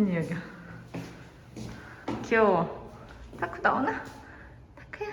아, 언니 여기. 귀여워. 타쿠 나오나? 타쿠야.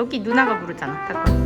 여기 누나가 부르잖아. 타쿠.